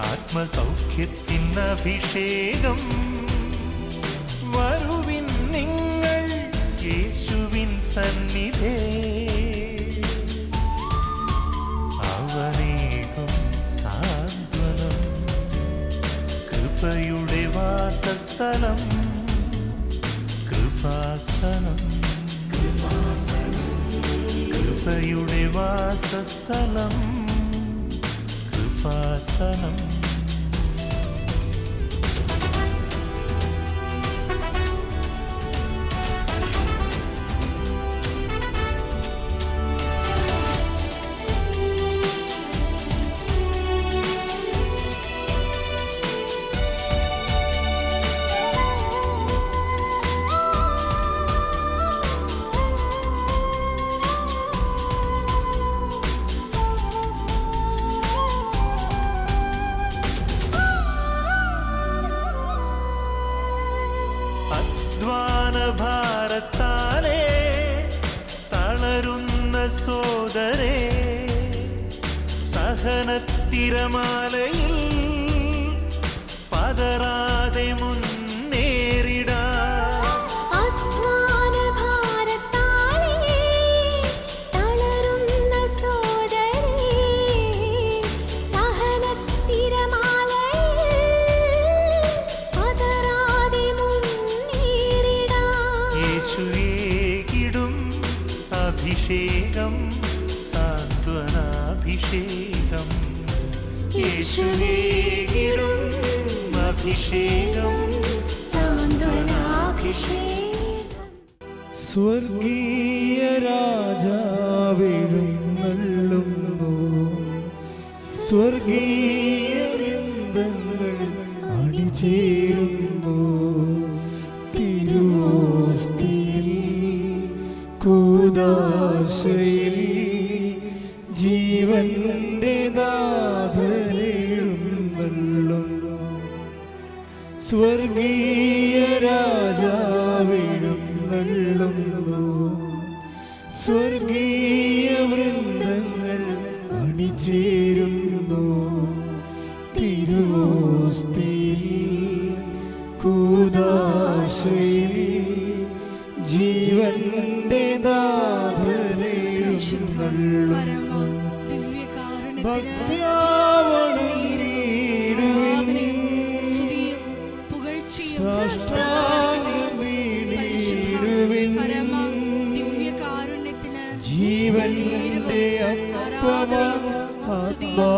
ആത്മസൗഖ്യത്തിന് അഭിഷേകം വരുവിൻ നിങ്ങൾ യേശുവിൻ സന്നിധേ. അവനേകും സാന്ത്വനം. കൃപയുടെ വാസസ്ഥലം. കൃപാസനം. കൃപയുടെ വാസസ്ഥലം. കൃപാസനം. സോദരേ സഹനത്തിരമാലയിൽ പതറാതെ സ്വർഗീയ രാജാവെഴുന്നള്ളുന്നു സ്വർഗീയ വൃന്ദങ്ങൾ അണിചേരുന്നു തിരുവോസ്തിയിൽ കൂദാശയിൽ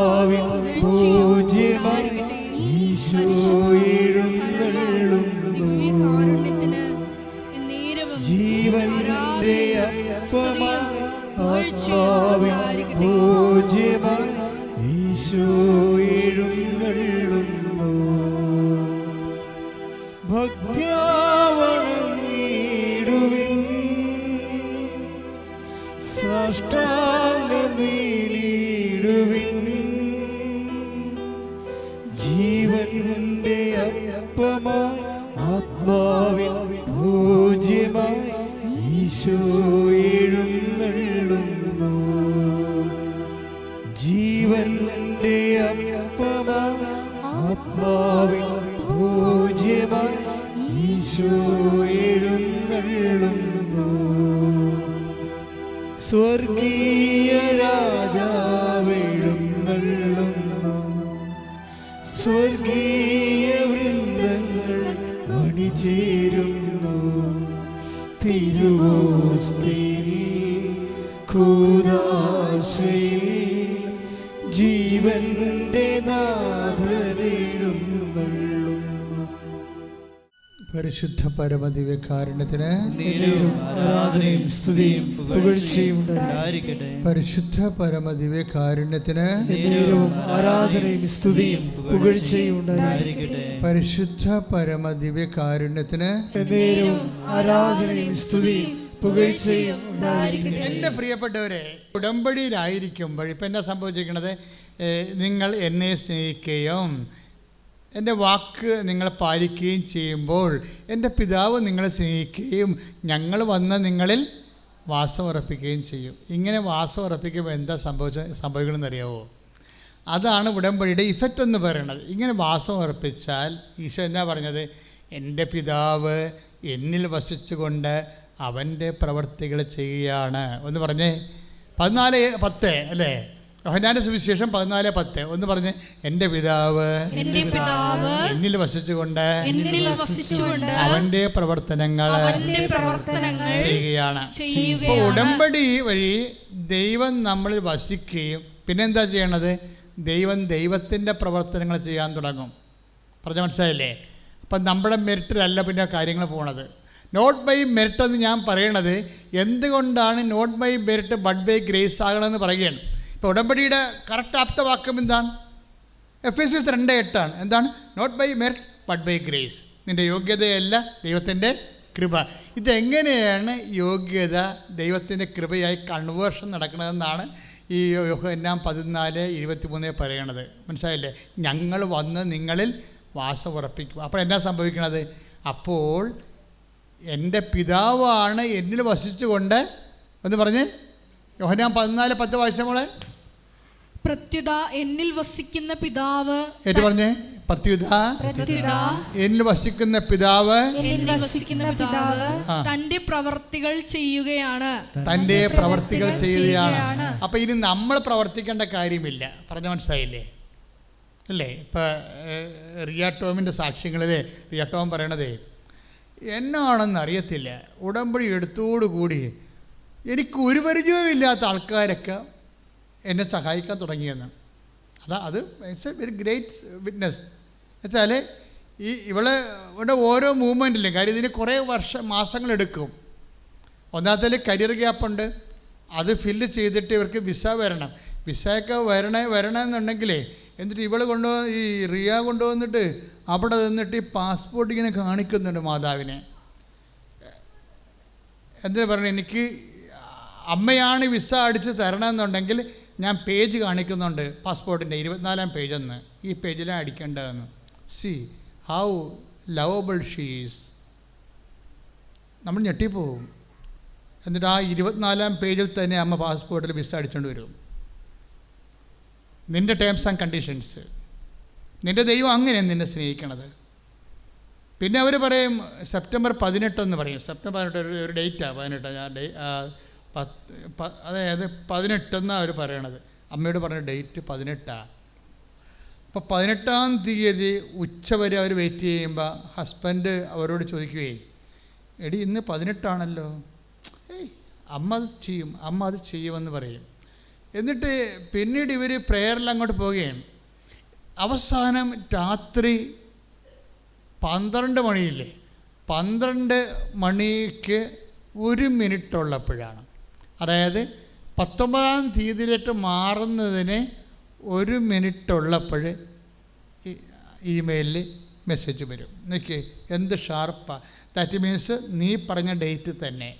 ആത്മാവിൻ പൂജ്യമായി ഈശോ എഴുന്നള്ളുന്നു. ജീവന്റെ അപ്പമാം ആത്മാവിൻ പൂജ്യമായി സ്വർഗീയ രാജാവെഴുന്നള്ളുന്നു സ്വർഗീയ വൃന്ദങ്ങൾ അണിചേരുന്നു. തിരുവോസ്തിയിൽ കൂദാശയിൽ പരിശുദ്ധ പരമദിവ്യകാരുണ്യത്തിന് നേരവും ആരാധനയും സ്തുതിയും പുകഴ്ചയും പരിശുദ്ധ പരമദിവ്യകാരുണ്യത്തിന് ആരാധനയും സ്തുതിയും പുകഴ്ചയും പരിശുദ്ധ പരമദിവ്യകാരുണ്യത്തിന് ആരാധനയും സ്തുതിയും പുകഴ്ചയും എന്റെ പ്രിയപ്പെട്ടവരെ ഉടമ്പടിയിലായിരിക്കുമ്പോൾ ഇപ്പം എന്നാ സംഭവിച്ചിരിക്കുന്നത് നിങ്ങൾ എന്നെ സ്നേഹിക്കുകയും എന്റെ വാക്ക് നിങ്ങൾ പാലിക്കുകയും ചെയ്യുമ്പോൾ എന്റെ പിതാവ് നിങ്ങളെ സ്നേഹിക്കുകയും ഞങ്ങൾ വന്ന് നിങ്ങളിൽ വാസം ഉറപ്പിക്കുകയും ചെയ്യും. ഇങ്ങനെ വാസം ഉറപ്പിക്കുമ്പോൾ എന്താ സംഭവിച്ച സംഭവിക്കണമെന്ന് അറിയാവോ അതാണ് ഉടമ്പടിയുടെ ഇഫക്റ്റ് എന്ന് പറയുന്നത്. ഇങ്ങനെ വാസം ഉറപ്പിച്ചാൽ ഈശോ എന്നാ പറഞ്ഞത്? എന്റെ പിതാവ് എന്നിൽ വസിച്ചുകൊണ്ട് അവന്റെ പ്രവർത്തികൾ ചെയ്യുകയാണ്. എന്ന് പറഞ്ഞേ. പതിനാല് പത്ത് അല്ലേ? യോഹന്നാന്റെ സുവിശേഷം പതിനാല് പത്ത്. ഒന്ന് പറഞ്ഞ് എന്റെ പിതാവ് എന്റെ പിതാവ് എന്നിൽ വസിച്ചുകൊണ്ട് അവന്റെ പ്രവർത്തനങ്ങൾ ചെയ്യുകയാണ്. ഇപ്പോൾ ഉടമ്പടി വഴി ദൈവം നമ്മളിൽ വസിക്കുകയും പിന്നെന്താ ചെയ്യണത്? ദൈവം ദൈവത്തിന്റെ പ്രവർത്തനങ്ങൾ ചെയ്യാൻ തുടങ്ങും. പറഞ്ഞ മനസ്സിലായില്ലേ? അപ്പം നമ്മുടെ മെറിറ്റിലല്ല പിന്നെ കാര്യങ്ങൾ പോണത്. നോട്ട് ബൈ മെറിറ്റ് എന്ന് ഞാൻ പറയണത് എന്തുകൊണ്ടാണ് not by merit but by grace ആകണമെന്ന് പറയുകയാണ്. ഇപ്പോൾ ഉടമ്പടിയുടെ കറക്റ്റ് ആപ്തവാക്യം എന്താണ്? എഫ് എസ് എസ് രണ്ട് എട്ടാണ്. എന്താണ്? Not by merit but by grace നിന്റെ യോഗ്യതയല്ല ദൈവത്തിന്റെ കൃപ. ഇതെങ്ങനെയാണ് യോഗ്യത ദൈവത്തിന്റെ കൃപയായി കൺവേർഷൻ നടക്കണതെന്നാണ് ഈ യോഹന്നാം പതിനാല് ഇരുപത്തി മൂന്ന് പറയണത്. മനസ്സിലായില്ലേ? ഞങ്ങൾ വന്ന് നിങ്ങളിൽ വാസം ഉറപ്പിക്കും. അപ്പോൾ എന്നാ സംഭവിക്കണത്? അപ്പോൾ എന്റെ പിതാവാണ് എന്നിൽ വസിച്ചുകൊണ്ട് എന്ന് പറഞ്ഞ്. യോഹന്നാം പതിനാല് പത്ത് വായിച്ച മോളെ? പ്രത്യുത എന്നിൽ വസിക്കുന്ന പിതാവ് ഏറ്റു പറഞ്ഞേ? പ്രത്യുത. എന്നിൽ വസിക്കുന്ന പിതാവ്. തന്റെ പ്രവർത്തികൾ ചെയ്യുകയാണ്. തന്റെ പ്രവർത്തികൾ ചെയ്യുകയാണ്. അപ്പൊ ഇനി നമ്മൾ പ്രവർത്തിക്കേണ്ട കാര്യമില്ല. പറഞ്ഞ മനസ്സിലായില്ലേ? അല്ലേ? ടോമിന്റെ റിയാട്ടോമിന്റെ സാക്ഷ്യങ്ങളിൽ ടോം പറയണതേ എന്നാണെന്ന് അറിയത്തില്ല. ഉടമ്പടി എടുത്തോടുകൂടി എനിക്ക് ഒരു പരിചയവും ഇല്ലാത്ത ആൾക്കാരൊക്കെ എന്നെ സഹായിക്കാൻ തുടങ്ങിയെന്ന്. അതാ അത് it's a very great witness വെച്ചാൽ ഈ ഇവളെ ഇവിടെ ഓരോ മൂവ്മെന്റിലും കാര്യം ഇതിന് കുറേ വർഷം മാസങ്ങളെടുക്കും. ഒന്നാമത്തെ കരിയർ ഗ്യാപ്പുണ്ട് അത് ഫില്ല് ചെയ്തിട്ട് ഇവർക്ക് വിസ വരണം. വിസയൊക്കെ വരണേ വരണമെന്നുണ്ടെങ്കിലേ എന്നിട്ട് ഇവൾ കൊണ്ടുവന്ന് ഈ റിയ കൊണ്ടുവന്നിട്ട് അവിടെ നിന്നിട്ട് ഈ പാസ്പോർട്ട് ഇങ്ങനെ കാണിക്കുന്നുണ്ട് മാതാവിനെ. എന്താ പറയുക എനിക്ക് അമ്മയാണ് വിസ അടിച്ച് തരണമെന്നുണ്ടെങ്കിൽ ഞാൻ പേജ് കാണിക്കുന്നുണ്ട് പാസ്പോർട്ടിന്റെ ഇരുപത്തിനാലാം പേജെന്ന്. ഈ പേജിലാണ് അടിക്കേണ്ടതെന്ന്. സി ഹൗ ലവബിൾ ഷീസ് നമ്മൾ ഞെട്ടിപ്പോവും. എന്നിട്ട് ആ ഇരുപത്തിനാലാം പേജിൽ തന്നെ അമ്മ പാസ്പോർട്ടിൽ വിസ അടിച്ചുകൊണ്ട് വരും. നിന്റെ ടേംസ് ആൻഡ് കണ്ടീഷൻസ് നിന്റെ ദൈവം അങ്ങനെയാണ് നിന്നെ സ്നേഹിക്കണത്. പിന്നെ അവർ പറയും സെപ്റ്റംബർ പതിനെട്ടെന്ന് പറയും. സെപ്റ്റംബർ പതിനെട്ട് ഒരു ഡേറ്റാണ് പതിനെട്ട് ഞാൻ ഡേ ആ, പത്ത് അതായത് പതിനെട്ടെന്നാണ് അവർ പറയണത്. അമ്മയോട് പറഞ്ഞ ഡേറ്റ് പതിനെട്ടാണ് അപ്പോൾ പതിനെട്ടാം തീയതി ഉച്ചവരെ അവർ വെയിറ്റ് ചെയ്യുമ്പോൾ ഹസ്ബൻഡ് അവരോട് ചോദിക്കുകയേ എടി ഇന്ന് പതിനെട്ടാണല്ലോ. ഏയ് അമ്മ അത് ചെയ്യും അമ്മ അത് ചെയ്യുമെന്ന് പറയും. എന്നിട്ട് പിന്നീട് ഇവർ പ്രെയറിൽ അങ്ങോട്ട് പോവുകയാണ് അവസാനം രാത്രി പന്ത്രണ്ട് മണിയില്ലേ പന്ത്രണ്ട് മണിക്ക് ഒരു മിനിറ്റ് ഉള്ളപ്പോഴാണ്. അതായത് പത്തൊമ്പതാം തീയതിയിലേക്ക് മാറുന്നതിന് ഒരു മിനിറ്റ് ഉള്ളപ്പോൾ ഇമെയിലിൽ മെസ്സേജ് വരും. നോക്കി എന്ത് ഷാർപ്പാണ് ദാറ്റ് മീൻസ് നീ പറഞ്ഞ ഡേറ്റ് തന്നെ.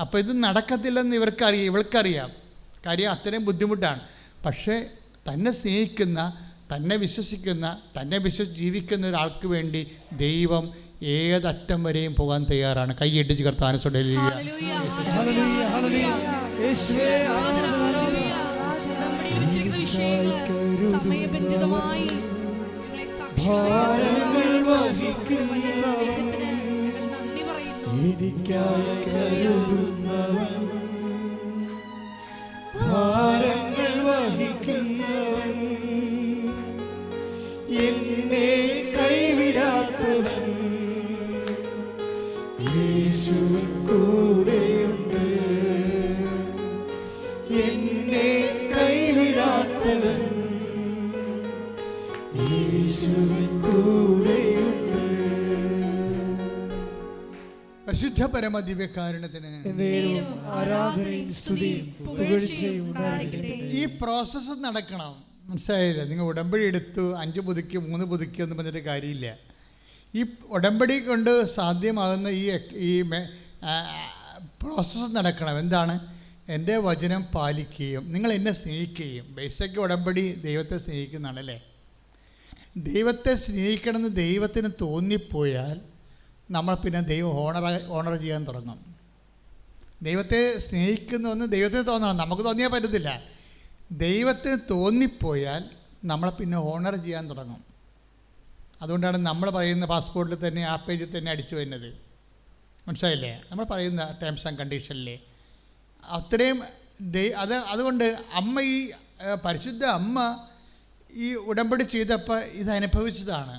അപ്പോൾ ഇത് നടക്കത്തില്ലെന്ന് ഇവർക്കറിയാം ഇവൾക്കറിയാം. കാര്യം അത്രയും ബുദ്ധിമുട്ടാണ്. പക്ഷേ തന്നെ സ്നേഹിക്കുന്ന തന്നെ വിശ്വസിക്കുന്ന തന്നെ വിശ്വസിച്ച് ജീവിക്കുന്ന ഒരാൾക്ക് വേണ്ടി ദൈവം ഏതറ്റം വരെയും പോകാൻ തയ്യാറാണ്. കൈയിട്ടിച്ച് കർത്താന ഹല്ലേലൂയ, ഹല്ലേലൂയ. യേശുവേ, നമ്മുടെ ഈ വെച്ചിരിക്കുന്ന സമയബന്ധിതമായി എനിക്കായി കരുതുന്നവൻ. ഭാരങ്ങൾ വഹിക്കുന്നവൻ. എന്നെ കൂടെയുണ്ട്. എന്നെ കൈവിടാത്തവൻ യേശു കൂടെയുണ്ട്. പരിശുദ്ധ പരമ ദിവ്യകാരുണ്യത്തിന് ആരാധനയും സ്തുതിയും പുകഴ്ചയും ഈ പ്രോസസ്സ് നടക്കണം. മനസ്സിലായില്ല? നിങ്ങൾ ഉടമ്പടി എടുത്തു അഞ്ച് പുതുക്കി മൂന്ന് പുതുക്കി എന്ന് പറഞ്ഞിട്ട് കാര്യമില്ല. ഈ ഉടമ്പടി കൊണ്ട് സാധ്യമാകുന്ന ഈ ഈ പ്രോസസ്സ് നടക്കണം. എന്താണ്? എന്റെ വചനം പാലിക്കുകയും നിങ്ങൾ എന്നെ സ്നേഹിക്കുകയും. ബേസിക് ഉടമ്പടി ദൈവത്തെ സ്നേഹിക്കുന്നതാണല്ലേ ദൈവത്തെ സ്നേഹിക്കണമെന്ന് ദൈവത്തിന് തോന്നിപ്പോയാൽ നമ്മൾ പിന്നെ ദൈവം ഓണർ ഓണർ ചെയ്യാൻ തുടങ്ങും. ദൈവത്തെ സ്നേഹിക്കുന്നുവെന്ന് ദൈവത്തിന് തോന്നണം. നമുക്ക് തോന്നിയാൽ പറ്റത്തില്ല. ദൈവത്തിന് തോന്നിപ്പോയാൽ നമ്മൾ പിന്നെ ഓണർ ചെയ്യാൻ തുടങ്ങും. അതുകൊണ്ടാണ് നമ്മൾ പറയുന്ന പാസ്പോർട്ടിൽ തന്നെ ആ പേജിൽ തന്നെ അടിച്ചു വരുന്നത്. മനസ്സിലായില്ലേ? നമ്മൾ പറയുന്ന ടേംസ് ആൻഡ് കണ്ടീഷനിൽ അത്രയും അത് അതുകൊണ്ട് അമ്മ ഈ പരിശുദ്ധ അമ്മ ഈ ഉടമ്പടി ചെയ്തപ്പോൾ ഇത് അനുഭവിച്ചതാണ്.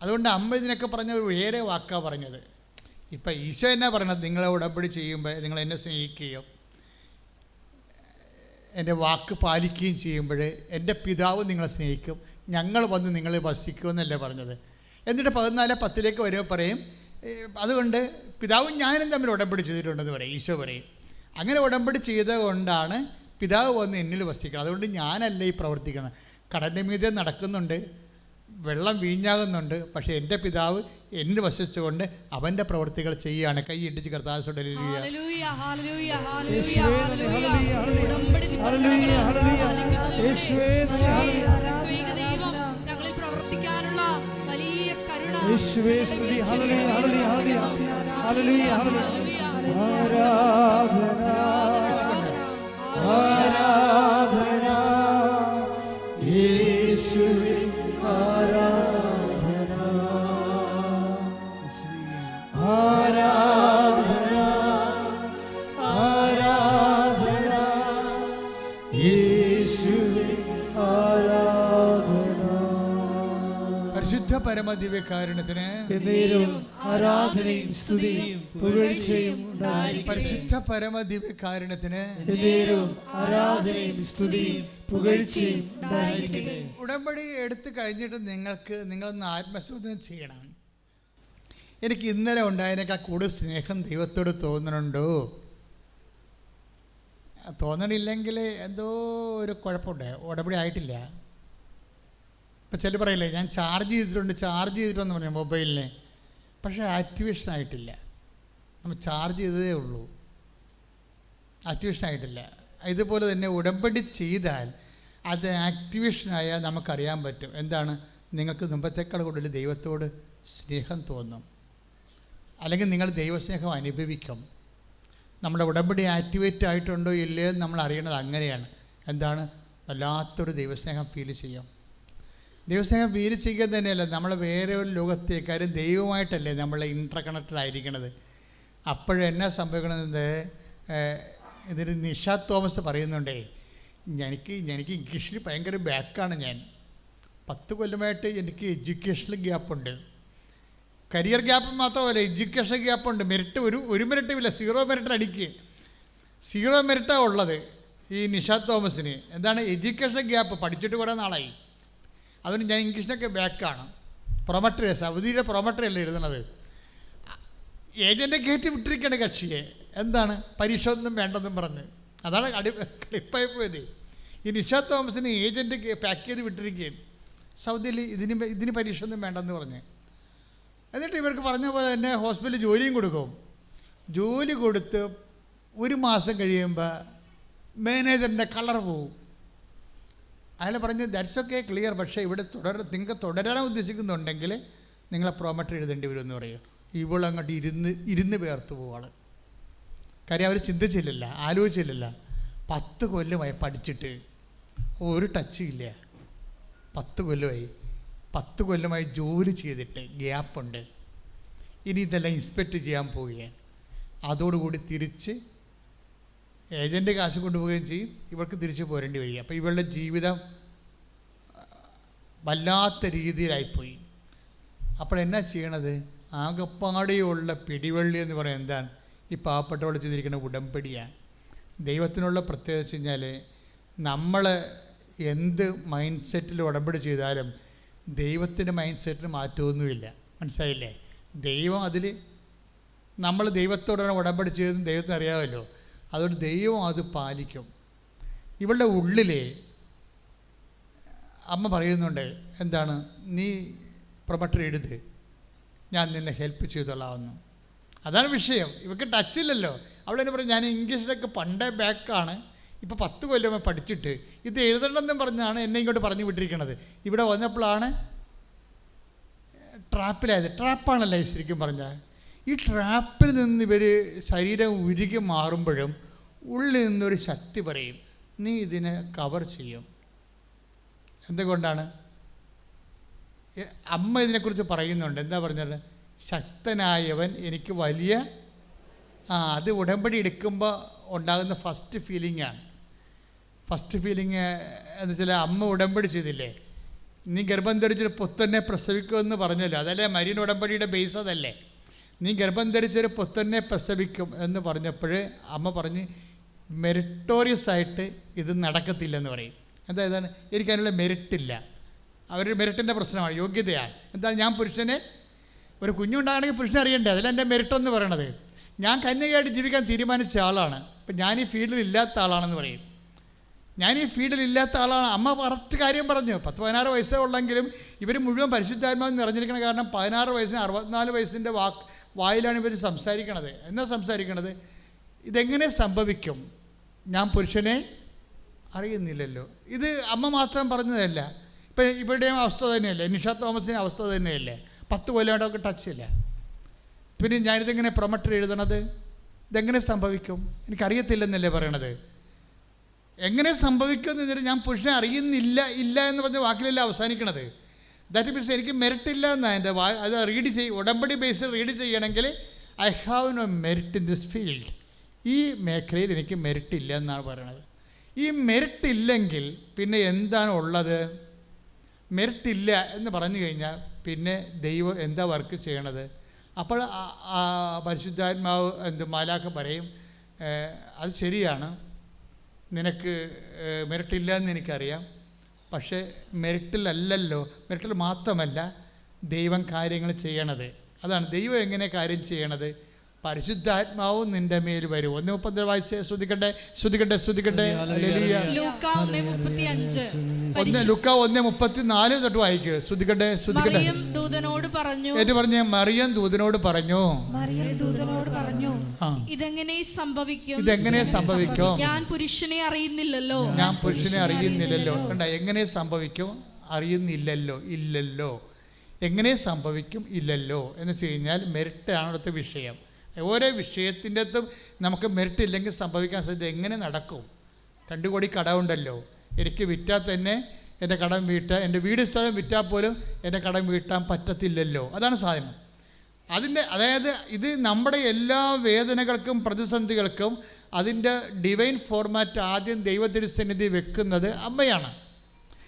അതുകൊണ്ട് അമ്മ ഇതിനൊക്കെ പറഞ്ഞ ഒരു വേറെ വാക്കാണ് പറഞ്ഞത്. ഇപ്പം ഈശോ എന്നാ പറയണത്? നിങ്ങളെ ഉടമ്പടി ചെയ്യുമ്പോൾ നിങ്ങൾ എന്നെ സ്നേഹിക്കുകയും എന്റെ വാക്ക് പാലിക്കുകയും ചെയ്യുമ്പോൾ എന്റെ പിതാവ് നിങ്ങളെ സ്നേഹിക്കും. ഞങ്ങൾ വന്ന് നിങ്ങളെ വസിക്കുമെന്നല്ലേ പറഞ്ഞത്. എന്നിട്ട് പതിനാല് പത്തിലേക്ക് വരുമ്പോൾ പറയും "ഏ, അതുകൊണ്ട് പിതാവും ഞാനും തമ്മിൽ ഉടമ്പടി ചെയ്തിട്ടുണ്ടെന്ന് പറയും ഈശോ പറയും. അങ്ങനെ ഉടമ്പടി ചെയ്തുകൊണ്ടാണ് പിതാവ് വന്ന് എന്നിൽ വസിക്കുന്നത്. അതുകൊണ്ട് ഞാനല്ല ഈ പ്രവർത്തിക്കുന്നത്. കടലിന്റെ മീതെ നടക്കുന്നുണ്ട് വെള്ളം വീഞ്ഞാകുന്നുണ്ട് പക്ഷേ എന്റെ പിതാവ് എന്നിൽ വസിച്ചുകൊണ്ട് അവന്റെ പ്രവൃത്തികൾ ചെയ്യുകയാണ്. കൈ ഇടിച്ച് കർത്താസോടെ യേശുവേ സ്തുതി. Hallelujah hallelujah hallelujah. ഹല്ലേലൂയ ആരാധന ആരാധന. പരമദിവ്യകാരുണ്യത്തിന് ആരാധനയും സ്തുതിയും പുകഴ്ചയും പരിശുദ്ധ പരമദിവ്യകാരുണ്യത്തിന് ആരാധനയും സ്തുതിയും പുകഴ്ചയും ഉടമ്പടി എടുത്തു കഴിഞ്ഞിട്ട് നിങ്ങൾക്ക് നിങ്ങളൊന്ന് ആത്മശോധന ചെയ്യണം. എനിക്ക് ഇന്നലെ ഉണ്ടായതിനേക്കാൾ കൂടുതൽ സ്നേഹം ദൈവത്തോട് തോന്നണുണ്ടോ? തോന്നണില്ലെങ്കിൽ എന്തോ ഒരു കുഴപ്പമുണ്ട്. ഉടമ്പടി ആയിട്ടില്ല. ഇപ്പം ചില പറയില്ലേ ഞാൻ ചാർജ് ചെയ്തിട്ടുണ്ട് ചാർജ് ചെയ്തിട്ടുണ്ടെന്ന് പറഞ്ഞു മൊബൈലിനെ പക്ഷേ ആക്ടിവേഷൻ ആയിട്ടില്ല. നമ്മൾ ചാർജ് ചെയ്തതേ ഉള്ളൂ. ആക്ടിവേഷൻ ആയിട്ടില്ല. ഇതുപോലെ തന്നെ ഉടമ്പടി ചെയ്താൽ അത് ആക്ടിവേഷനായാൽ നമുക്കറിയാൻ പറ്റും. എന്താണ്? നിങ്ങൾക്ക് മുമ്പത്തേക്കാൾ കൂടുതൽ ദൈവത്തോട് സ്നേഹം തോന്നും. അല്ലെങ്കിൽ നിങ്ങൾ ദൈവസ്നേഹം അനുഭവിക്കും. നമ്മുടെ ഉടമ്പടി ആക്ടിവേറ്റ് ആയിട്ടുണ്ടോ ഇല്ലയോ നമ്മൾ അറിയണത് അങ്ങനെയാണ്. എന്താണ്? വല്ലാത്തൊരു ദൈവസ്നേഹം ഫീൽ ചെയ്യും. ദൈവസ്നേഹം ചെയ്യുക തന്നെയല്ല നമ്മൾ വേറെ ഒരു ലോകത്തേക്ക് കാര്യം ദൈവമായിട്ടല്ലേ നമ്മൾ ഇന്റർ കണക്റ്റഡ് ആയിരിക്കണത് അപ്പോഴെന്നാ സംഭവിക്കണമെന്നത് ഇതിൽ നിഷ തോമസ് പറയുന്നുണ്ടേ എനിക്ക് എനിക്ക് ഇംഗ്ലീഷിൽ ഭയങ്കര ബാക്കാണ് ഞാൻ. പത്ത് കൊല്ലമായിട്ട് എനിക്ക് എഡ്യൂക്കേഷണൽ ഗ്യാപ്പുണ്ട്. കരിയർ ഗ്യാപ്പ് മാത്രമല്ല എഡ്യൂക്കേഷൻ ഗ്യാപ്പുണ്ട്. മെറിറ്റ് ഒരു ഒരു മിനിറ്റും ഇല്ല സീറോ മെറിറ്റ് അടിക്കുക സീറോ മെറിറ്റാണ് ഉള്ളത് ഈ നിഷാദ് തോമസിന്. എന്താണ്? Education gap. പഠിച്ചിട്ട് കുറേ നാളായി. അതുകൊണ്ട് ഞാൻ ഇംഗ്ലീഷിനൊക്കെ ബാക്കാണ്. പ്രൊമട്ടറി സൗദിയുടെ പ്രൊമട്ടറി അല്ലേ എഴുതുന്നത്? ഏജന്റെ കയറ്റി വിട്ടിരിക്കുകയാണ് കക്ഷിയെ. എന്താണ്? പരീക്ഷ ഒന്നും വേണ്ടെന്നും പറഞ്ഞ്. അതാണ് അടി കളിപ്പായി പോയത്. ഈ നിഷ തോമസിന് ഏജന്റ് പാക്ക് ചെയ്ത് വിട്ടിരിക്കുകയാണ്. സൗദിയിൽ ഇതിന് ഇതിന് പരീക്ഷ ഒന്നും വേണ്ടെന്ന് പറഞ്ഞ്. എന്നിട്ട് ഇവർക്ക് പറഞ്ഞ പോലെ തന്നെ ഹോസ്പിറ്റലിൽ ജോലിയും കൊടുക്കും. ജോലി കൊടുത്ത് ഒരു മാസം കഴിയുമ്പോൾ മാനേജറിന്റെ കളർ പോവും. അയാൾ പറഞ്ഞു ദാറ്റ്സ് ഓക്കെ ക്ലിയർ പക്ഷേ ഇവിടെ തുടർ നിങ്ങൾക്ക് തുടരാൻ ഉദ്ദേശിക്കുന്നുണ്ടെങ്കിൽ നിങ്ങളെ പ്രോമറ്റർ എഴുതേണ്ടി വരും എന്ന് പറയും. ഇവളങ്ങോട്ട് ഇരുന്ന് ഇരുന്ന് പേർത്ത് പോവാൾ കാര്യം അവർ ചിന്തിച്ചില്ലല്ല ആലോചിച്ചില്ലല്ല. പത്ത് കൊല്ലമായി പഠിച്ചിട്ട് ഒരു ടച്ച് ഇല്ല. പത്ത് കൊല്ലമായി പത്ത് കൊല്ലമായി ജോലി ചെയ്തിട്ട് ഗ്യാപ്പുണ്ട് ഇനി ഇതെല്ലാം ഇൻസ്പെക്റ്റ് ചെയ്യാൻ പോവുകയാണ്. അതോടുകൂടി തിരിച്ച് ഏജന്റ് കാശ് കൊണ്ടുപോവുകയും ചെയ്യും. ഇവർക്ക് തിരിച്ചു പോരേണ്ടി വരിക. അപ്പോൾ ഇവളുടെ ജീവിതം വല്ലാത്ത രീതിയിലായിപ്പോയി. അപ്പോൾ എന്നാ ചെയ്യണത്? ആകപ്പാടെയുള്ള പിടിവള്ളി എന്ന് പറയുന്നത് എന്താണ്? ഈ പാവപ്പെട്ടവൾ ചെയ്തിരിക്കുന്ന ഉടമ്പടിയാണ്. ദൈവത്തിനുള്ള പ്രത്യേകത വെച്ച് കഴിഞ്ഞാൽ നമ്മൾ എന്ത് മൈൻഡ് സെറ്റിൽ ഉടമ്പടി ചെയ്താലും ദൈവത്തിന്റെ മൈൻഡ് സെറ്റിന് മാറ്റമൊന്നുമില്ല. മനസ്സിലായില്ലേ? ദൈവം അതിൽ നമ്മൾ ദൈവത്തോടാണ് ഉടമ്പടി ചെയ്തതെന്ന് ദൈവത്തിന് അറിയാമല്ലോ. അതുകൊണ്ട് ദൈവം അത് പാലിക്കും. ഇവളുടെ ഉള്ളിലെ അമ്മ പറയുന്നുണ്ട് എന്താണ് നീ പ്രൊമട്ടർ എഴുത്. ഞാൻ നിന്നെ ഹെൽപ്പ് ചെയ്തോളാമെന്ന് അതാണ് വിഷയം. ഇവക്ക് ടച്ചില്ലല്ലോ അവൾ എന്നെ പറയും ഞാൻ ഇംഗ്ലീഷിലൊക്കെ പണ്ടേ ബാക്കാണ് ഇപ്പോൾ പത്ത് കൊല്ലമേ പഠിച്ചിട്ട് ഇത് എഴുതണമെന്നും പറഞ്ഞാണ് എന്നെ ഇങ്ങോട്ട് പറഞ്ഞു വിട്ടിരിക്കണത്. ഇവിടെ വന്നപ്പോഴാണ് ട്രാപ്പിലായത്. ട്രാപ്പാണല്ലേ ശരിക്കും പറഞ്ഞാൽ. ഈ ട്രാപ്പിൽ നിന്ന് ഇവർ ശരീരം ഉരുകി മാറുമ്പോഴും ഉള്ളിൽ നിന്നൊരു ശക്തി പറയും നീ ഇതിനെ കവർ ചെയ്യും. എന്തുകൊണ്ടാണ്? അമ്മ ഇതിനെക്കുറിച്ച് പറയുന്നുണ്ട്. എന്താ പറഞ്ഞത്? ശക്തനായവൻ എനിക്ക് വലിയ ആ അത് ഉടമ്പടി എടുക്കുമ്പോൾ ഉണ്ടാകുന്ന ഫസ്റ്റ് ഫീലിംഗാണ് ഫസ്റ്റ് ഫീലിംഗ് എന്ന് വെച്ചാൽ അമ്മ ഉടമ്പടി ചെയ്തില്ലേ? നീ ഗർഭം ധരിച്ചൊരു പുത്തനെ പ്രസവിക്കുമെന്ന് പറഞ്ഞല്ലോ. അതല്ലേ മരീൻ ഉടമ്പടിയുടെ ബേസ് അതല്ലേ? നീ ഗർഭം ധരിച്ചൊരു പുത്തനെ പ്രസവിക്കും എന്ന് പറഞ്ഞപ്പോൾ അമ്മ പറഞ്ഞ് മെറിറ്റോറിയസ് ആയിട്ട് ഇത് നടക്കത്തില്ലെന്ന് പറയും. എന്താ ഇതാണ്? എനിക്ക് അതിനുള്ള മെറിറ്റില്ല അവരുടെ മെറിറ്റിന്റെ പ്രശ്നമാണ് യോഗ്യതയാണ്. എന്താണ്? ഞാൻ പുരുഷനെ ഒരു കുഞ്ഞുണ്ടാകണമെങ്കിൽ പുരുഷനെ അറിയണ്ടേ? മെറിറ്റ് എന്ന് പറയണത്. ഞാൻ കന്യകയായിട്ട് ജീവിക്കാൻ തീരുമാനിച്ച ആളാണ്. അപ്പം ഞാൻ ഈ ഫീൽഡിൽ ഇല്ലാത്ത ആളാണെന്ന് പറയും. ഞാൻ ഈ ഫീൽഡിൽ ഇല്ലാത്ത ആളാണ്. അമ്മ കറക്റ്റ് കാര്യം പറഞ്ഞു. പത്ത് പതിനാറ് വയസ്സേ ഉള്ളെങ്കിലും ഇവർ മുഴുവൻ പരിശുദ്ധാത്മാവ് നിറഞ്ഞിരിക്കണ കാരണം പതിനാറ് വയസ്സിന് അറുപത്തിനാല് വയസ്സിന്റെ വാക്ക് വായിലാണ് ഇവർ സംസാരിക്കണത്. എന്നാ സംസാരിക്കണത്? ഇതെങ്ങനെ സംഭവിക്കും? ഞാൻ പുരുഷനെ അറിയുന്നില്ലല്ലോ. ഇത് അമ്മ മാത്രം പറഞ്ഞതല്ല. ഇപ്പം ഇവരുടെയും അവസ്ഥ തന്നെയല്ലേ? നിഷ തോമസിന്റെ അവസ്ഥ തന്നെയല്ലേ? പത്ത് കൊല്ലമായിട്ടൊക്കെ ടച്ച് ഇല്ല. പിന്നെ ഞാനിതെങ്ങനെ പ്രൊമട്ടർ എഴുതണത്? ഇതെങ്ങനെ സംഭവിക്കും? എനിക്കറിയത്തില്ലെന്നല്ലേ പറയണത്. എങ്ങനെ സംഭവിക്കും എന്ന് വെച്ചാൽ ഞാൻ പുരുഷനെ അറിയുന്നില്ല ഇല്ല എന്ന് പറഞ്ഞ വാക്കിലല്ല അവസാനിക്കണത്. ദാറ്റ് മീൻസ് എനിക്ക് മെറിറ്റ് ഇല്ല എന്നാണ് എന്റെ വാ അത് റീഡ് ചെയ്യും ഉടമ്പടി ബേസിൽ റീഡ് ചെയ്യണമെങ്കിൽ I have no merit in this field ഈ മേഖലയിൽ എനിക്ക് മെറിറ്റ് ഇല്ല എന്നാണ് പറയണത്. ഈ മെറിറ്റ് ഇല്ലെങ്കിൽ പിന്നെ എന്താണ് ഉള്ളത്? മെറിറ്റ് ഇല്ല എന്ന് പറഞ്ഞു കഴിഞ്ഞാൽ പിന്നെ ദൈവം എന്താ വർക്ക് ചെയ്യണത്? അപ്പോൾ പരിശുദ്ധാത്മാവ് എന്ത് മാലാക്ക പറയും അത് ശരിയാണ്. നിനക്ക് മെറിറ്റ് ഇല്ല എന്ന് എനിക്കറിയാം. പക്ഷേ മെറിറ്റിലല്ലല്ലോ മെറിറ്റിൽ മാത്രമല്ല ദൈവം കാര്യങ്ങൾ ചെയ്യണത്. അതാണ് ദൈവം എങ്ങനെ കാര്യം ചെയ്യണത്? പരിശുദ്ധാത്മാവും നിന്റെ മേൽ വരും. ഒന്ന് മുപ്പത്തി വായിച്ച് ശ്രുതിക്കട്ടെ ശ്രുതിക്കട്ടെ ശ്രുതിക്കട്ടെ. ഹല്ലേലൂയ. ലൂക്ക ഒന്നേ ലുക്ക ഒന്ന് മുപ്പത്തി നാല് തൊട്ട് വായിക്കുക ശ്രുതിക്കട്ടെ ശ്രുതിക്കട്ടെ. മറിയം ദൂതനോട് പറഞ്ഞു. ഏറ്റു പറഞ്ഞ മറിയം ദൂതനോട് പറഞ്ഞു. മറിയം ദൂതനോട് പറഞ്ഞു. ഇതെങ്ങനെ സംഭവിക്കും? ഇതെങ്ങനെ സംഭവിക്കും? ഞാൻ പുരുഷനെ അറിയുന്നില്ലല്ലോ. ഞാൻ പുരുഷനെ അറിയുന്നില്ലല്ലോ. കണ്ട എങ്ങനെ സംഭവിക്കും? അറിയുന്നില്ലല്ലോ ഇല്ലല്ലോ. എങ്ങനെ സംഭവിക്കും? ഇല്ലല്ലോ. എന്ന് വെച്ച് കഴിഞ്ഞാൽ മെറിറ്റാണ് അടുത്ത വിഷയം. ഓരോ വിഷയത്തിന്റെ അകത്തും നമുക്ക് മെറിറ്റ് ഇല്ലെങ്കിൽ സംഭവിക്കാൻ സാധ്യത എങ്ങനെ നടക്കും? രണ്ട് കോടി കടമുണ്ടല്ലോ എനിക്ക് വിറ്റാൽ തന്നെ എന്റെ കടം വീട്ടാൻ എന്റെ വീട് സ്ഥലം വിറ്റാൽ പോലും എന്റെ കടം വീട്ടാൻ പറ്റത്തില്ലല്ലോ. അതാണ് സാധനം. അതിന്റെ അതായത് ഇത് നമ്മുടെ എല്ലാ വേദനകൾക്കും പ്രതിസന്ധികൾക്കും അതിന്റെ ഡിവൈൻ ഫോർമാറ്റ് ആദ്യം ദൈവത്തിരുസന്നിധി വെക്കുന്നത് അമ്മയാണ്.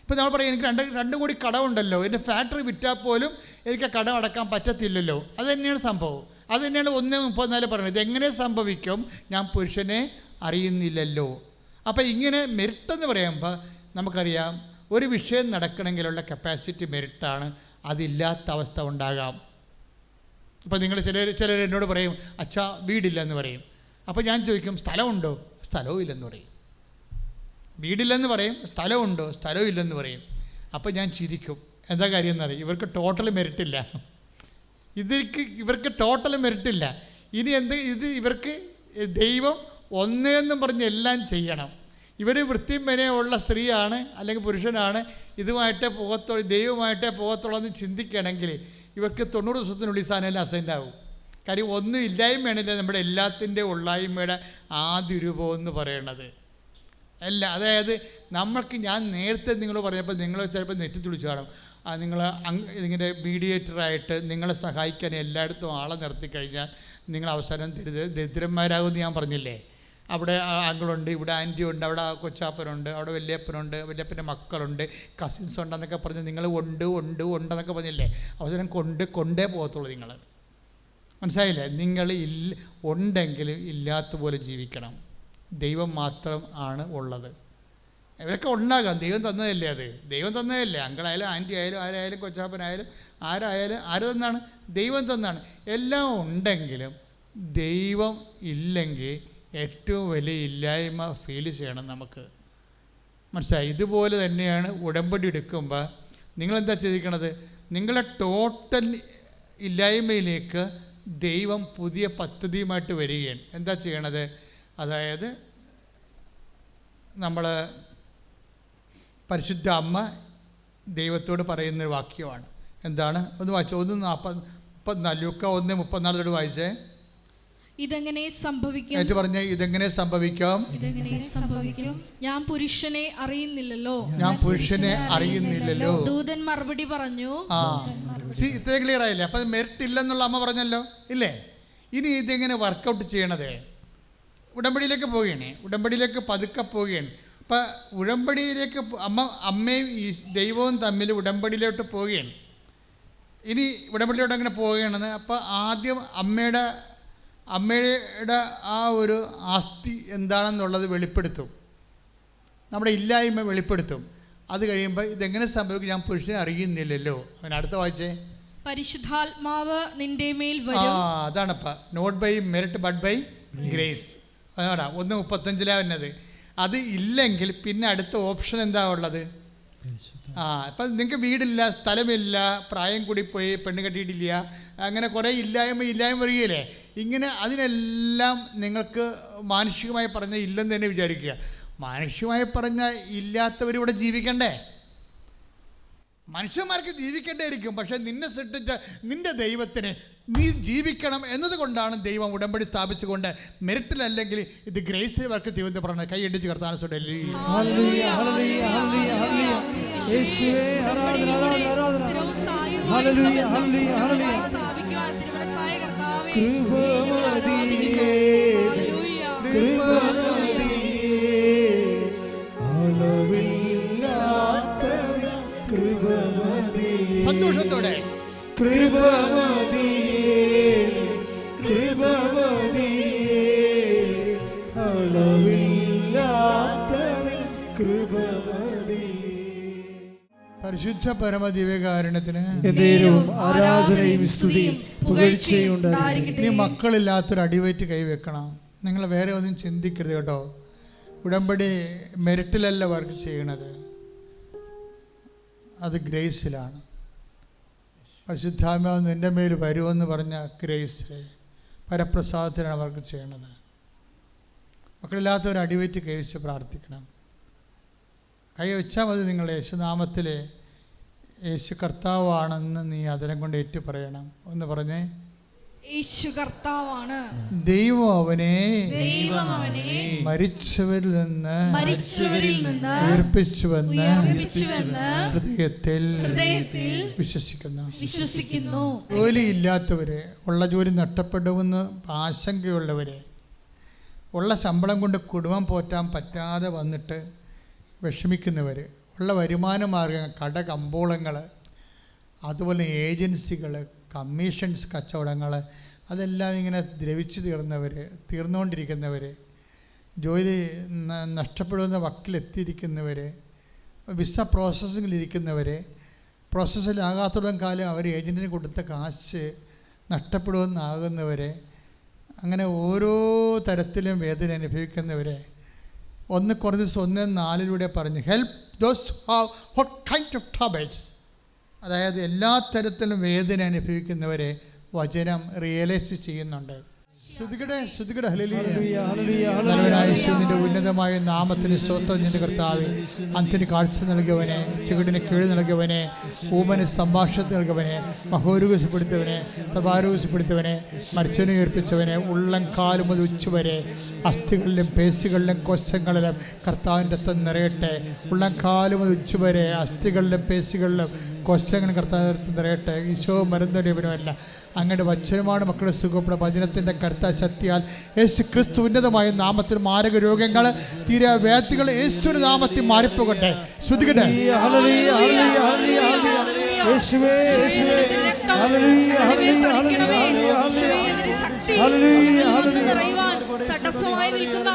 ഇപ്പോൾ നമ്മൾ പറയും എനിക്ക് രണ്ട് രണ്ടും കൂടി കടമുണ്ടല്ലോ എന്റെ ഫാക്ടറി വിറ്റാൽ പോലും എനിക്ക് ആ കടം അടക്കാൻ പറ്റത്തില്ലല്ലോ. അത് തന്നെയാണ് സംഭവം. അത് തന്നെയാണ് ഒന്ന് മുപ്പത്തിനാല് പറയുന്നത്? ഇതെങ്ങനെ സംഭവിക്കും? ഞാൻ പുരുഷനെ അറിയുന്നില്ലല്ലോ. അപ്പോൾ ഇങ്ങനെ മെറിറ്റ് എന്ന് പറയുമ്പോൾ നമുക്കറിയാം ഒരു വിഷയം നടക്കണമെങ്കിലുള്ള കപ്പാസിറ്റി മെറിറ്റാണ് അതില്ലാത്ത അവസ്ഥ ഉണ്ടാകാം. ഇപ്പോൾ നിങ്ങൾ ചിലർ ചിലർ എന്നോട് പറയും അച്ഛാ വീടില്ല എന്ന് പറയും. അപ്പോൾ ഞാൻ ചോദിക്കും സ്ഥലമുണ്ടോ? സ്ഥലവും ഇല്ലെന്ന് പറയും. വീടില്ലെന്ന് പറയും? സ്ഥലമുണ്ടോ? സ്ഥലവും ഇല്ലെന്ന് പറയും. അപ്പോൾ ഞാൻ ചിരിക്കും. എന്താ കാര്യം എന്നറിയും ഇവർക്ക് ടോട്ടൽ മെറിറ്റില്ല ഇതിക്ക് ഇവർക്ക് ടോട്ടൽ മെറിറ്റില്ല ഇനി എന്ത് ഇത് ഇവർക്ക് ദൈവം ഒന്നേന്നും പറഞ്ഞ് എല്ലാം ചെയ്യണം. ഇവർ വൃത്തിയും മെനയുള്ള സ്ത്രീയാണ് അല്ലെങ്കിൽ പുരുഷനാണ്. ഇതുമായിട്ടേ പോകത്തുള്ളൂ ദൈവമായിട്ടേ പോകത്തുള്ളൂ എന്ന് ചിന്തിക്കുകയാണെങ്കിൽ ഇവർക്ക് തൊണ്ണൂറ് ദിവസത്തിനുള്ളിൽ സാധനം അസൈൻഡ് ആവും. കാര്യം ഒന്നും ഇല്ലായ്മയാണില്ല നമ്മുടെ എല്ലാത്തിന്റെ ഉള്ളായ്മയുടെ ആദ്യ രൂപം എന്ന് പറയണത്. അല്ല അതായത് നമ്മൾക്ക് ഞാൻ നേരത്തെ നിങ്ങൾ പറഞ്ഞപ്പോൾ നിങ്ങൾ ചിലപ്പോൾ നെറ്റി തുളിച്ചു കാണും. നിങ്ങൾ ഇങ്ങനെ മീഡിയേറ്ററായിട്ട് നിങ്ങളെ സഹായിക്കാൻ എല്ലായിടത്തും ആളെ നിർത്തി കഴിഞ്ഞാൽ നിങ്ങൾ അവസാനം ദരിദ്ര ദരിദ്രന്മാരാകുമെന്ന് ഞാൻ പറഞ്ഞില്ലേ? അവിടെ ആങ്കിളുണ്ട് ഇവിടെ ആന്റി ഉണ്ട് അവിടെ കൊച്ചാപ്പനുണ്ട് അവിടെ വലിയപ്പനുണ്ട് വലിയപ്പന്റെ മക്കളുണ്ട് കസിൻസ് ഉണ്ടെന്നൊക്കെ പറഞ്ഞ് നിങ്ങൾ ഉണ്ട് ഉണ്ട് ഉണ്ടെന്നൊക്കെ പറഞ്ഞില്ലേ? അവസരം കൊണ്ട് കൊണ്ടേ പോകത്തുള്ളൂ നിങ്ങൾ. മനസ്സിലായില്ലേ? നിങ്ങൾ ഇല്ല ഉണ്ടെങ്കിലും ഇല്ലാത്ത പോലെ ജീവിക്കണം. ദൈവം മാത്രം ആണ് ഉള്ളത്. ഇവരൊക്കെ ഉണ്ടാകാം. ദൈവം തന്നതല്ലേ അത്? ദൈവം തന്നതല്ലേ? അങ്കിളായാലും ആന്റി ആയാലും ആരായാലും കൊച്ചാപ്പനായാലും ആരായാലും ആര് തന്നാണ്? ദൈവം തന്നാണ്. എല്ലാം ഉണ്ടെങ്കിലും ദൈവം ഇല്ലെങ്കിൽ ഏറ്റവും വലിയ ഇല്ലായ്മ ഫീൽ ചെയ്യണം നമുക്ക്. മനസ്സിലായി? ഇതുപോലെ തന്നെയാണ് ഉടമ്പടി എടുക്കുമ്പോൾ നിങ്ങളെന്താ ചെയ്തിരിക്കണത് നിങ്ങളെ ടോട്ടൽ ഇല്ലായ്മയിലേക്ക് ദൈവം പുതിയ പദ്ധതിയുമായിട്ട് വരികയാണ്. എന്താ ചെയ്യണത്? അതായത് നമ്മൾ പരിശുദ്ധ അമ്മ ദൈവത്തോട് പറയുന്ന ഒരു വാക്യമാണ്. എന്താണ്? ഒന്ന് വായിച്ചോ. ഒന്ന് നാൽപ്പത് മുപ്പത്തിനാല്. ലൂക്ക ഒന്ന് മുപ്പത്തിനാലോട് വായിച്ചേ. ഇതെങ്ങനെ സംഭവിക്കും? എന്നിട്ട് പറഞ്ഞ ഇതെങ്ങനെ സംഭവിക്കാം? ഇതെങ്ങനെ സംഭവിക്കും? ഞാൻ പുരുഷനെ അറിയുന്നില്ലല്ലോ. ഞാൻ പുരുഷനെ അറിയുന്നില്ലല്ലോ. ദൂതൻ മറുപടി പറഞ്ഞു. ആ സി ഇത്രയും ക്ലിയർ ആയില്ലേ? അപ്പം മെറിറ്റ് ഇല്ലെന്നുള്ള അമ്മ പറഞ്ഞല്ലോ. ഇല്ലേ? ഇനി ഇതെങ്ങനെ വർക്കൗട്ട് ചെയ്യണതേ? ഉടമ്പടിയിലേക്ക് പോവുകയാണ് ഉടമ്പടിയിലേക്ക് പതുക്കെ പോവുകയാണ് അപ്പം ഉടമ്പടിയിലേക്ക് അമ്മ അമ്മയും ഈ ദൈവവും തമ്മിൽ ഉടമ്പടിയിലോട്ട് പോവുകയാണ്. ഇനി ഉടമ്പടിയിലോട്ട് അങ്ങനെ പോവുകയാണെന്ന് അപ്പോൾ ആദ്യം അമ്മയുടെ അമ്മയുടെ ആ ഒരു ആസ്തി എന്താണെന്നുള്ളത് വെളിപ്പെടുത്തും. നമ്മുടെ ഇല്ലായ്മ വെളിപ്പെടുത്തും. അത് കഴിയുമ്പോൾ ഇതെങ്ങനെ സംഭവിക്കും ഞാൻ പുരുഷനെ അറിയുന്നില്ലല്ലോ. അവൻ അടുത്ത വായിച്ചേ. പരിശുദ്ധാത്മാവ് നിന്റെ മേൽ ആ വരും. അതാണപ്പ. Not by merit but by grace അതാണ്. ഒന്ന് മുപ്പത്തഞ്ചിലാണ് വന്നത്. അത് ഇല്ലെങ്കിൽ പിന്നെ അടുത്ത ഓപ്ഷൻ എന്താ ഉള്ളത്? ആ ഇപ്പം നിങ്ങൾക്ക് വീടില്ല സ്ഥലമില്ല പ്രായം കൂടി പോയി പെണ്ണ് കെട്ടിയിട്ടില്ല അങ്ങനെ കുറേ ഇല്ലായ്മ ഇല്ലായ്മ വരികയില്ലേ? ഇങ്ങനെ അതിനെല്ലാം നിങ്ങൾക്ക് മാനുഷികമായി പറഞ്ഞാൽ ഇല്ലെന്ന് തന്നെ വിചാരിക്കുക. മാനുഷികമായി പറഞ്ഞാൽ ഇല്ലാത്തവരിവിടെ ജീവിക്കണ്ടേ? മനുഷ്യന്മാർക്ക് ജീവിക്കേണ്ടിയിരിക്കും പക്ഷെ നിന്നെ സൃഷ്ടിച്ച നിന്റെ ദൈവത്തിന് നീ ജീവിക്കണം എന്നതുകൊണ്ടാണ് ദൈവം ഉടമ്പടി സ്ഥാപിച്ചുകൊണ്ട് മെറിറ്റിലല്ലെങ്കിൽ ഇത് ഗ്രേസിൽ വർക്ക് ചെയ്യുമെന്ന് പറഞ്ഞത്. കൈ ഇടിച്ച് കർത്താൻ ഹല്ലേലൂയ, ഹല്ലേലൂയ, ഹല്ലേലൂയ, പരിശുദ്ധ പരമദിവ്യകാരുണ്യത്തിന് എന്നേരവും ആരാധനയും സ്തുതിയും പുകഴ്ചയും ഉണ്ടായിരിക്കട്ടെ. ഇനി മക്കളില്ലാത്തൊരു അടിവയറ്റ് കൈവെക്കണം. നിങ്ങൾ വേറെ ഒന്നും ചിന്തിക്കരുത് കേട്ടോ. ഉടമ്പടി മെറിറ്റിലല്ല വർക്ക് ചെയ്യണത്. അത് ഗ്രേസിലാണ്. പരിശുദ്ധാമ്യം നിന്റെ മേൽ വരുമെന്ന് പറഞ്ഞ ഗ്രേസ് പരപ്രസാദത്തിലാണ് വർക്ക് ചെയ്യണത്. മക്കളില്ലാത്തവർ അടിവയറ്റ് കൈവച്ച് പ്രാർത്ഥിക്കണം. കൈവച്ചാൽ മതി നിങ്ങൾ യേശുനാമത്തിൽ യേശു കർത്താവാണെന്ന് നീ അതിനെ കൊണ്ട് ഏറ്റു പറയണം ഒന്ന് പറഞ്ഞേ. യേശു കർത്താവാണ്. ദൈവം അവനെ ദൈവം അവനെ മരിച്ചവരിൽ നിന്ന് മരിച്ചവരിൽ നിന്ന് ഉയർപ്പിച്ചുവെന്ന് ഹൃദയത്തിൽ ഹൃദയത്തിൽ വിശ്വസിക്കുന്നു. വിശ്വസിക്കുന്നു. ജോലിയില്ലാത്തവര് ഉള്ള ജോലി നഷ്ടപ്പെടുമെന്ന് ആശങ്കയുള്ളവര് ഉള്ള ശമ്പളം കൊണ്ട് കുടുംബം പോറ്റാൻ പറ്റാതെ വന്നിട്ട് വിഷമിക്കുന്നവർ ഉള്ള വരുമാന മാർഗങ്ങൾ കട കമ്പോളങ്ങൾ അതുപോലെ ഏജൻസികൾ കമ്മീഷൻസ് കച്ചവടങ്ങൾ അതെല്ലാം ഇങ്ങനെ ദ്രവിച്ചു തീർന്നവർ തീർന്നുകൊണ്ടിരിക്കുന്നവർ ജോലി നഷ്ടപ്പെടുന്ന വക്കിലെത്തിയിരിക്കുന്നവർ വിസ പ്രോസസ്സിങ്ങിലിരിക്കുന്നവർ പ്രോസസ്സിലാകാത്തോളം കാലം അവർ ഏജന്റിന് കൊടുത്ത കാശ് നഷ്ടപ്പെടുമെന്നാകുന്നവർ അങ്ങനെ ഓരോ തരത്തിലും വേദന അനുഭവിക്കുന്നവരെ ഒന്ന് കുറഞ്ഞ ദിവസം ഒന്ന് നാലിലൂടെ പറഞ്ഞു help those hot kind of troubles അതായത് എല്ലാ തരത്തിലും വേദന അനുഭവിക്കുന്നവരെ വചനം റിയലൈസ് ചെയ്യുന്നുണ്ട്. ഉന്നതമായ നാമത്തിന് സ്വത്വം നിന്റെ കർത്താവ്. അന്തിന് കാഴ്ച നൽകിയവനെ ചുവടിന് കീഴ് നൽകിയവനെ ഊമന് സംഭാഷണം നൽകിയവനെ മഹോരുകസപ്പെടുത്തവനെ പ്രഭാരൂകസപ്പെടുത്തവനെ മരിച്ചവനെ ഏർപ്പിച്ചവനെ ഉള്ളം കാലം മുതൽ ഉച്ചവരെ അസ്ഥികളിലും പേശികളിലും കോശങ്ങളിലും കർത്താവിന്റെ രക്തം നിറയട്ടെ. ഉള്ളം കാലം മുതൽ ഉച്ചവരെ അസ്ഥികളിലും പേശികളിലും കോശങ്ങളും കർത്താവിനെ നിറയട്ടെ ഈശോ മരുന്നൊരുവനുമല്ല അങ്ങയുടെ വച്ചനുമാണ് മക്കളെ സുഖപ്പെടുന്ന വചനത്തിന്റെ കരുത്ത ശക്തിയാൽ യേശു ക്രിസ്തു ഉന്നതമായ നാമത്തിൽ മാരക രോഗങ്ങൾ തീരെ വേദികൾ യേശുവിന്റെ നാമത്തിൽ മാറിപ്പോകട്ടെ ശ്രുതികട്ടെ ഹല്ലേലൂയ, ഹല്ലേലൂയ, ഹല്ലേലൂയ, ഹല്ലേലൂയ. യേശുവേ, യേശുവേ. Hallelujah, hallelujah, hallelujah, hallelujah. Hallelujah, hallelujah. നിറയുവാൻ തടസ്സമായി നിൽക്കുന്ന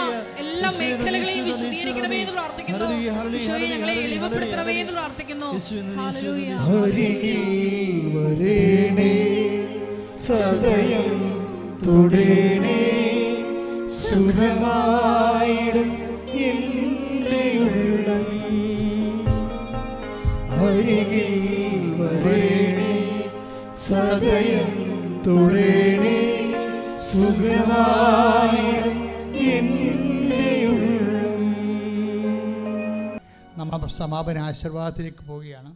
എല്ലാ മേഖലകളെയും വിശദീകരിക്കണമേ എന്ന് പ്രാർത്ഥിക്കുന്നു. ഈശോയെ ഞങ്ങളെ എളിമപ്പെടുത്തണമേ എന്ന് പ്രാർത്ഥിക്കുന്നു. വരേണേ സദയം തുടേണേ. സുഖമായിടും എന്റെ ഉള്ളം അരികിൽ വരേണേ സദയം തുടേണേ. സുഖമായിടും എന്റെ സമാപന ആശീർവാദത്തിലേക്ക് പോവുകയാണ്.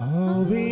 ആവേ